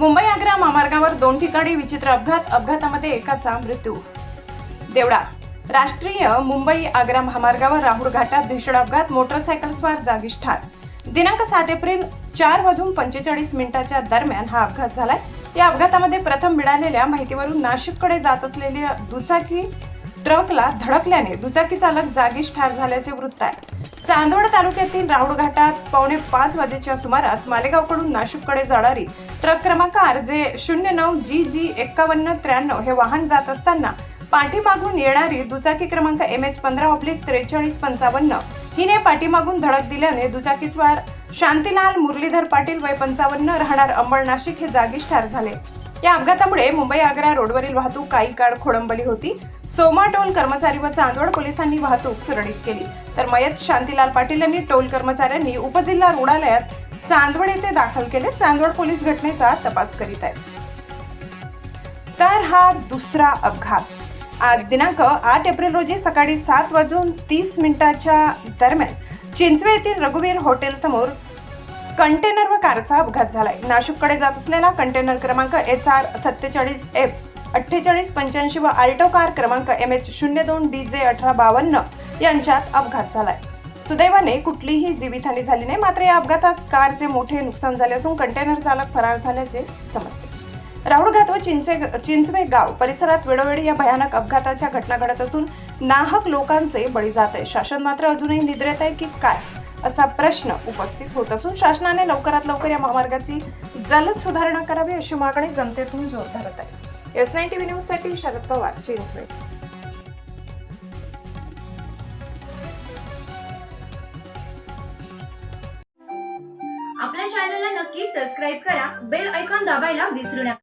मुंबई आग्रा महामार्गावर दोन ठिकाणी विचित्र अपघात अपघातामध्ये एकाचा मृत्यू. देवडा राष्ट्रीय मुंबई आग्रा महामार्गावर राहुल घाटात भीषण अपघात मोटरसायकलस्वार जागीच ठार. दिनांक सात एप्रिल चार वाजून पंचेचाळीस मिनिटाच्या दरम्यान हा अपघात झालाय. या अपघातामध्ये प्रथम मिळालेल्या माहितीवरून नाशिककडे जात असलेली दुचाकी ट्रकला धडकल्याने दुचाकी चालक जागीच ठार झाल्याचे वृत्त आहे. चांदवड तालुक्यातील राऊड घाटात पावणे पाच वाजेच्या सुमारास मालेगावकडून नाशिककडे जाणारी ट्रक क्रमांक आर जे शून्य नऊ जी जी एक्कावन्न त्र्याण्णव हे वाहन जात असताना पाठीमागून येणारी दुचाकी क्रमांक एम एच पंधरा ऑब्लिक त्रेचाळीस पंचावन्न हिने पाठीमागून धडक दिल्याने दुचाकीस्वार शांतीलाल मुरलीधर पाटील वय पंचावन्न राहणार अंबळ नाशिक हे जागीच ठार झाले. या अपघातामुळे मुंबई आग्रा रोडवरील वाहतूक काही काळ खोळंबली होती. सोमा टोल कर्मचारी व चांदवड पोलिसांनी वाहतूक सुरळीत केली. तर मयत शांतीलाल पाटील यांनी टोल कर्मचाऱ्यांनी उपजिल्हा रुग्णालयात चांदवड येथे दाखल केले. चांदवड पोलीस घटनेचा तपास करीत आहेत. तर हा दुसरा अपघात. आज दिनांक आठ एप्रिल रोजी सकाळी सात वाजून तीस मिनिटाच्या दरम्यान चिंचवे येथील रघुवीर हॉटेल समोर कंटेनर व कारचा अपघात झालाय. नाशिककडे जात असलेला कंटेनर क्रमांक एच आर सत्तेचाळीस एफ अठ्ठेचाळीस पंच्याऐंशी व आल्टो कार क्रमांक एम एच शून्य दोन डी जे अठरा बावन्न यांच्यात अपघात झालाय. सुदैवाने कुठलीही जीवितहानी झाली नाही मात्र या अपघातात कारचे मोठे नुकसान झाले असून कंटेनर चालक फरार झाल्याचे समजते. राहुळ व चिंचे चिंचवे गाव परिसरात वेळोवेळी या भयानक अपघाताच्या घटना घडत असून नाहक लोकांचे बळी जात आहे. शासन मात्र अजूनही निद्रेत आहे की काय? असा प्रश्न उपस्थित होत असून शासनाने लवकरात लवकर या महामार्गाची जलद सुधारणा करावी अशी मागणी जनतेतून जोर धरत आहे. एस नाईन टीव्ही न्यूजसाठी शरद पवार चिंचवे आपल्या चॅनलला नक्की सबस्क्राईब करा. बेल ऐकॉन दाबायला विसरू नका.